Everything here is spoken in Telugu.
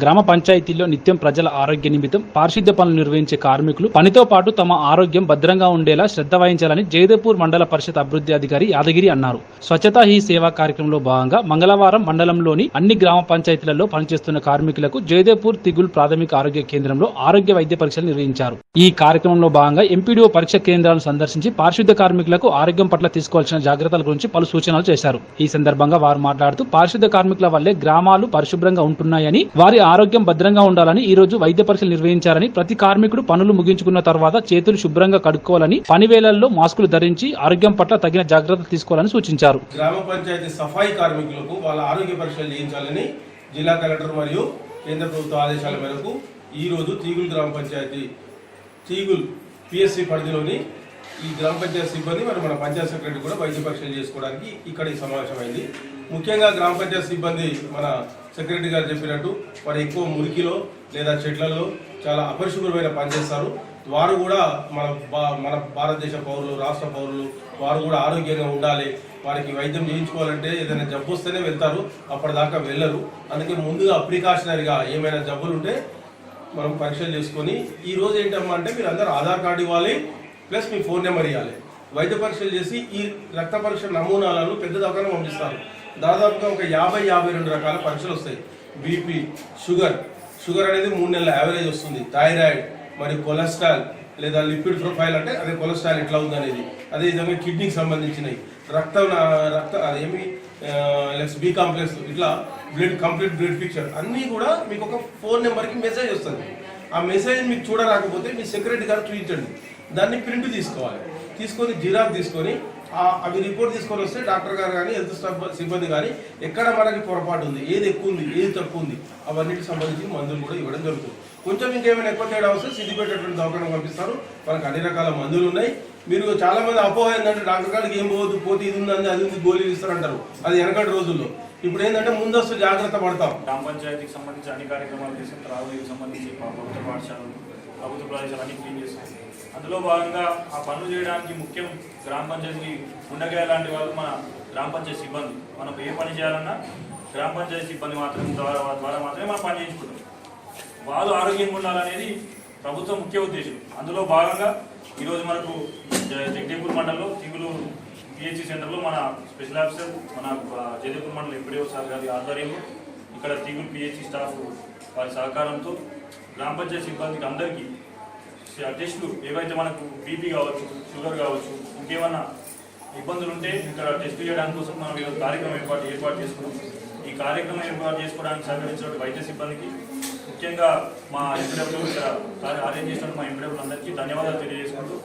గ్రామ పంచాయతీల్లో నిత్యం ప్రజల ఆరోగ్య నిమిత్తం పారిశుద్ధ్య పనులు నిర్వహించే కార్మికులు పనితో పాటు తమ ఆరోగ్యం భద్రంగా ఉండేలా శ్రద్ధ వహించాలని జయదేపూర్ మండల పరిషత్ అభివృద్ధి అధికారి యాదగిరి అన్నారు. స్వచ్ఛతా హీ సేవా కార్యక్రమంలో భాగంగా మంగళవారం మండలంలోని అన్ని గ్రామ పంచాయతీలలో పనిచేస్తున్న కార్మికులకు జయదేపూర్ తిగుల్ ప్రాథమిక ఆరోగ్య కేంద్రంలో ఆరోగ్య వైద్య పరీక్షలు నిర్వహించారు. ఈ కార్యక్రమంలో భాగంగా ఎంపీడీఓ పరీక్ష కేంద్రాలను సందర్శించి పారిశుద్ధ్య కార్మికులకు ఆరోగ్యం పట్ల తీసుకోవాల్సిన జాగ్రత్తల గురించి పలు సూచనలు చేశారు. ఈ సందర్భంగా వారు మాట్లాడుతూ పారిశుద్ధ్య కార్మికుల వల్లే గ్రామాలు పరిశుభ్రంగా ఉంటున్నాయని వారి ఆరోగ్యం భద్రంగా ఉండాలని ఈ రోజు వైద్య పరీక్షలు నిర్వహించారని ప్రతి కార్మికుడు పనులు ముగించుకున్న తర్వాత చేతులు శుభ్రంగా కడుక్కోవాలని పని వేళల్లో మాస్కులు ధరించి ఆరోగ్యం పట్ల తగిన జాగ్రత్తలు తీసుకోవాలని సూచించారు. గ్రామ పంచాయతీ సఫాయి కార్మికులకు వాళ్ళ ఆరోగ్య పరీక్షలు చేయించాలని జిల్లా కలెక్టర్ మరియు కేంద్ర ప్రభుత్వ ఆదేశాల మేరకు ఈ రోజు తీగుల్ గ్రామ పంచాయతీ తీగుల్ పిఎస్సి పరిధిలోని ఈ గ్రామ పంచాయతీ సిబ్బంది మరి మన పంచాయత్ సెక్రటరీ కూడా వైద్య పరీక్షలు చేసుకోవడానికి ఇక్కడ ఈ సమావేశమైంది. ముఖ్యంగా గ్రామ పంచాయతీ సిబ్బంది మన సెక్రటరీ గారు చెప్పినట్టు వారు ఎక్కువ మురికిలో లేదా చెట్లలో చాలా అపరిశుభ్రమైన పనిచేస్తారు వారు కూడా మన భా- మన భారతదేశ పౌరులు రాష్ట్ర పౌరులు వారు కూడా ఆరోగ్యంగా ఉండాలి. వారికి వైద్యం చేయించుకోవాలంటే ఏదైనా జబ్బు వస్తేనే వెళ్తారు. అప్పటిదాకా వెళ్ళరు. అందుకే ముందుగా ప్రికాషనరీగా ఏమైనా జబ్బులు ఉంటే మనం పరీక్షలు చేసుకొని ఈ రోజు ఏంటమ్మా అంటే మీరు అందరూ ఆధార్ కార్డు ఇవ్వాలి. ప్లస్ మీ ఫోన్ నెంబర్ ఇవ్వాలి వైద్య పరీక్షలు చేసి ఈ రక్త పరీక్ష నమూనాలను పెద్ద దవాఖాన పంపిస్తారు. దాదాపుగా ఒక యాభై యాభై రెండు రకాల పరీక్షలు వస్తాయి. BP sugar. షుగర్ అనేది మూడు నెలల యావరేజ్ వస్తుంది. థైరాయిడ్ మరి కొలెస్ట్రాల్ లేదా లిపిడ్ ప్రొఫైల్ అంటే అదే కొలెస్ట్రాల్ ఎట్లా ఉంది అనేది అదేవిధంగా కిడ్నీకి సంబంధించినవి. రక్తం రక్త అదేమి లెక్స్ బి కాంప్లెక్స్ ఇట్లా బ్లడ్ కంప్లీట్ బ్లడ్ పిక్చర్ అన్నీ కూడా మీకు ఒక ఫోన్ నెంబర్కి మెసేజ్ వస్తుంది. ఆ మెసేజ్ మీకు చూడరాకపోతే మీ సెక్రటరీ గారు చూపించండి దాన్ని ప్రింట్ తీసుకోవాలి. తీసుకొని జిరాక్ తీసుకొని అవి రిపోర్ట్ తీసుకొని వస్తే డాక్టర్ గారు కానీ హెల్త్ స్టాఫ్ సిబ్బంది కానీ ఎక్కడ మనకి పొరపాటు ఉంది ఏది ఎక్కువ ఉంది ఏది తక్కువ ఉంది అవన్నిటికి సంబంధించి మందులు కూడా ఇవ్వడం జరుగుతుంది. కొంచెం ఇంకేమైనా ఎక్కువ తేడా వస్తే సిద్దిపేటటువంటి దవాఖాన పంపిస్తారు. మనకు అన్ని రకాల మందులు ఉన్నాయి. మీరు చాలా మంది అపోహ ఏంటంటే డాక్టర్ గారికి ఏం పోవద్దు పోతే ఇది ఉందని అది ఉంది గోళీలు ఇస్తారంటారు. అది వెనకటి రోజుల్లో. ఇప్పుడు ఏంటంటే ముందస్తు జాగ్రత్త పడతాం. గ్రామ పంచాయతీకి సంబంధించి అన్ని కార్యక్రమాలు చేసిన త్రాగునీటికి సంబంధించి ప్రభుత్వ పాఠశాలలు ప్రభుత్వ ప్రదేశాలు అన్ని క్లీన్ చేస్తాం అందులో భాగంగా ఆ పనులు చేయడానికి ముఖ్యం గ్రామ పంచాయతీ ఉండగా లాంటి వాళ్ళు మన గ్రామ పంచాయతీ సిబ్బంది. మనం ఏ పని చేయాలన్నా గ్రామ పంచాయతీ సిబ్బంది మాత్రం ద్వారా ద్వారా మాత్రమే మనం పని చేయించుకుంటాం. వాళ్ళు ఆరోగ్యంగా ఉండాలనేది ప్రభుత్వం ముఖ్య ఉద్దేశం. అందులో భాగంగా ఈరోజు మనకు జగదేపూర్ మండలంలో తిగులు పిహెచ్సి సెంటర్లో మన స్పెషల్ ఆఫీసర్ మన జగదేపూర్ మండలం ఎంపీడీఓ సార్ గారి ఆధ్వర్యంలో ఇక్కడ తిగులు పిహెచ్సి స్టాఫ్ వారి సహకారంతో గ్రామ పంచాయతీ సిబ్బందికి అందరికీ టెస్టులు ఏవైతే మనకు బీపీ కావచ్చు షుగర్ కావచ్చు ఇంకేమన్నా ఇబ్బందులు ఉంటే ఇక్కడ టెస్ట్ చేయడానికి కోసం మనం ఈరోజు కార్యక్రమం ఏర్పాటు ఏర్పాటు చేసుకున్నాం. ఈ కార్యక్రమం ఏర్పాటు చేసుకోవడానికి సహకరించిన వైద్య సిబ్బందికి ముఖ్యంగా మా ఎంపీడబ్ల్యూ ఇక్కడ అరేంజ్ చేసిన మా ఎంపీడబ్ల్యూ అందరికీ ధన్యవాదాలు తెలియజేసుకుంటూ